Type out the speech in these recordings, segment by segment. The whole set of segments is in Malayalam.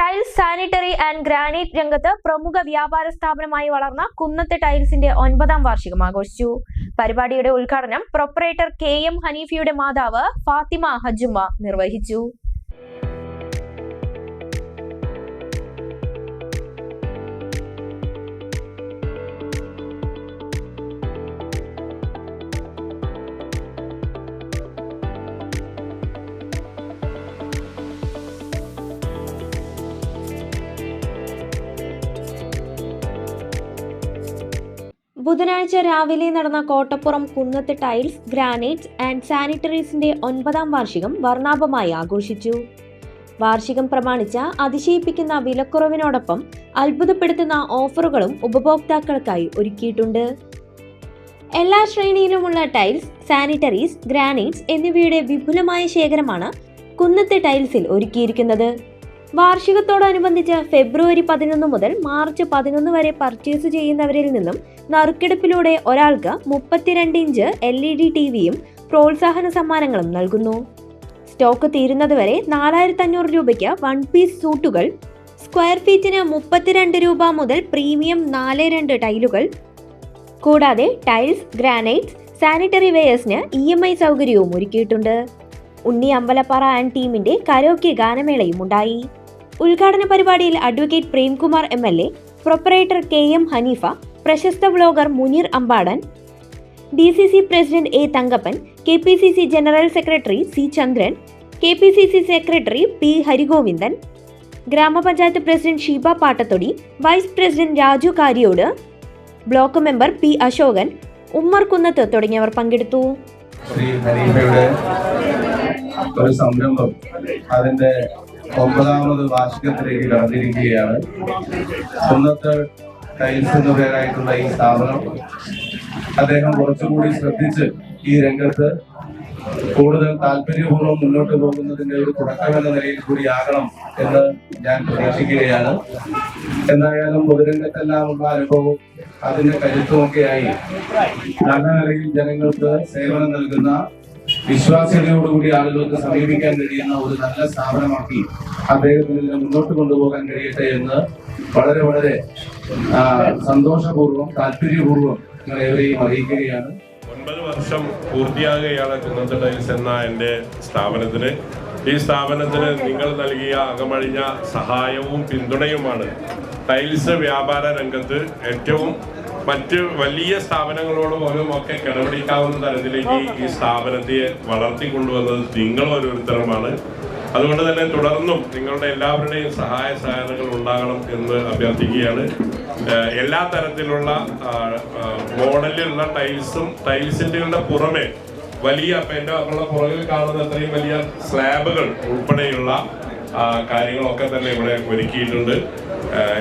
ടൈൽസ് സാനിറ്ററി ആൻഡ് ഗ്രാനൈറ്റ് രംഗത്ത് പ്രമുഖ വ്യാപാര സ്ഥാപനമായി വളർന്ന കുന്നത്ത് ടൈൽസിന്റെ ഒൻപതാം വാർഷികം ആഘോഷിച്ചു. പരിപാടിയുടെ ഉദ്ഘാടനം പ്രൊപ്പറേറ്റർ കെ എം ഹനീഫിയുടെ മാതാവ് ഫാത്തിമ ഹജുമ നിർവഹിച്ചു. ബുധനാഴ്ച രാവിലെ നടന്ന Kottappuram Kunnath tiles granites and സാനിറ്ററീസിന്റെ ഒൻപതാം വാർഷികം വർണാഭമായി ആഘോഷിച്ചു. വാർഷികം പ്രമാണിച്ച അതിശയിപ്പിക്കുന്ന വിലക്കുറവിനോടൊപ്പം അത്ഭുതപ്പെടുത്തുന്ന ഓഫറുകളും ഉപഭോക്താക്കൾക്കായി ഒരുക്കിയിട്ടുണ്ട്. എല്ലാ ശ്രേണിയിലുമുള്ള ടൈൽസ് സാനിറ്ററീസ് ഗ്രാനൈറ്റ്സ് എന്നിവയുടെ വിപുലമായ ശേഖരമാണ് കുന്നത്തെ ടൈൽസിൽ ഒരുക്കിയിരിക്കുന്നത്. വാർഷികത്തോടനുബന്ധിച്ച് ഫെബ്രുവരി പതിനൊന്ന് മുതൽ മാർച്ച് പതിനൊന്ന് വരെ പർച്ചേസ് ചെയ്യുന്നവരിൽ നിന്നും നറുക്കെടുപ്പിലൂടെ ഒരാൾക്ക് മുപ്പത്തിരണ്ട് inch L E D T വിയും പ്രോത്സാഹന സമ്മാനങ്ങളും നൽകുന്നു. സ്റ്റോക്ക് തീരുന്നതുവരെ നാലായിരത്തി അഞ്ഞൂറ് രൂപയ്ക്ക് വൺ പീസ് സൂട്ടുകൾ സ്ക്വയർ ഫീറ്റിന് മുപ്പത്തിരണ്ട് രൂപ മുതൽ പ്രീമിയം നാല് രണ്ട് ടൈലുകൾ കൂടാതെ ടൈൽസ് ഗ്രാനൈറ്റ്സ് സാനിറ്ററി വെയേഴ്സിന് ഇ എം ഐ സൗകര്യവും ഒരുക്കിയിട്ടുണ്ട്. ഉണ്ണി അമ്പലപ്പാറ ആൻഡ് ടീമിന്റെ കരോക്കെ ഗാനമേളയും ഉണ്ടായി. ഉദ്ഘാടന പരിപാടിയിൽ advocate Premkumar M L A proprietor K M Haneefa പ്രശസ്ത vlogger Muneer Ambadan D C C president A Thankappan K P C C general secretary C Chandran K P C C secretary P Harigovindan ഗ്രാമപഞ്ചായത്ത് president Sheeba Pattathodi vice president Raju Kariyod block member P Ashokan Ummer Kunnath തുടങ്ങിയവർ പങ്കെടുത്തു. ഒരു സംരംഭം അതിന്റെ ഒമ്പതാമത് വാർഷികത്തിലേക്ക് കടന്നിരിക്കുകയാണ്. കുന്നത്ത് ടൈൽസ് എന്ന പേരായിട്ടുള്ള ഈ സ്ഥാപനം അദ്ദേഹം കുറച്ചുകൂടി ശ്രദ്ധിച്ച് ഈ രംഗത്ത് കൂടുതൽ താല്പര്യപൂർവം മുന്നോട്ട് പോകുന്നതിന്റെ ഒരു തുടക്കം എന്ന നിലയിൽ കൂടി ആകണം എന്ന് ഞാൻ പ്രതീക്ഷിക്കുകയാണ്. എന്തായാലും പൊതുരംഗത്തെല്ലാം ഉള്ള അനുഭവവും അതിന്റെ കരുത്തുമൊക്കെയായി. നല്ല നിലയിൽ ജനങ്ങൾക്ക് സേവനം നൽകുന്ന വിശ്വാസ്യതയോടുകൂടി ആളുകൾക്ക് സമീപിക്കാൻ കഴിയുന്ന ഒരു നല്ല സ്ഥാപനമാക്കി അദ്ദേഹത്തിന് മുന്നോട്ട് കൊണ്ടുപോകാൻ കഴിയട്ടെ എന്ന് വളരെ വളരെ സന്തോഷപൂർവം താല്പര്യപൂർവം ഏവരെയും അറിയിക്കുകയാണ്. ഒൻപത് വർഷം പൂർത്തിയാകുകയാണ് കുന്നത്ത് ടൈൽസ് എന്ന എന്റെ സ്ഥാപനത്തിന്. ഈ സ്ഥാപനത്തിന് നിങ്ങൾ നൽകിയ അകമഴിഞ്ഞ സഹായവും പിന്തുണയുമാണ് ടൈൽസ് വ്യാപാര രംഗത്ത് ഏറ്റവും മറ്റ് വലിയ സ്ഥാപനങ്ങളോടും പോലും ഒക്കെ കിടപിടിക്കാവുന്ന തരത്തിലേക്ക് ഈ സ്ഥാപനത്തെ വളർത്തിക്കൊണ്ടുവന്നത് നിങ്ങൾ ഓരോരുത്തരുമാണ്. അതുകൊണ്ട് തന്നെ തുടർന്നും നിങ്ങളുടെ എല്ലാവരുടെയും സഹായ സഹായങ്ങൾ ഉണ്ടാകണം എന്ന് അഭ്യർത്ഥിക്കുകയാണ്. എല്ലാ തരത്തിലുള്ള മോഡലിലുള്ള ടൈൽസും ടൈൽസിന്റെ പുറമെ വലിയ എന്റെ മക്കളുടെ പുറകിൽ കാണുന്ന അത്രയും വലിയ സ്ലാബുകൾ ഉൾപ്പെടെയുള്ള കാര്യങ്ങളൊക്കെ തന്നെ ഇവിടെ ഒരുക്കിയിട്ടുണ്ട്.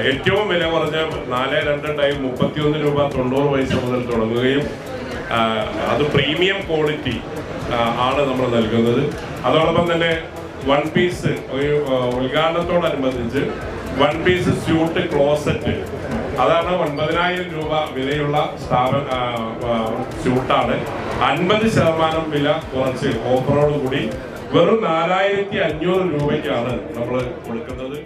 ഏറ്റവും വില കുറഞ്ഞ നാല് രണ്ട് ടൈം മുപ്പത്തിയൊന്ന് രൂപ തൊണ്ണൂറ് പൈസ മുതൽ തുടങ്ങുകയും അത് പ്രീമിയം ക്വാളിറ്റി ആണ് നമ്മൾ നൽകുന്നത്. അതോടൊപ്പം തന്നെ വൺ പീസ് ഒരു ഉദ്ഘാടനത്തോടനുബന്ധിച്ച് വൺ പീസ് സ്യൂട്ട് ക്ലോസറ്റ് അതാണ് ഒൻപതിനായിരം രൂപ വിലയുള്ള സ്ഥാപന സ്യൂട്ടാണ് അൻപത് ശതമാനം വില കുറച്ച് ഓഫറോട് കൂടി വെറും നാലായിരത്തി അഞ്ഞൂറ് രൂപയ്ക്കാണ് നമ്മൾ കൊടുക്കുന്നത്.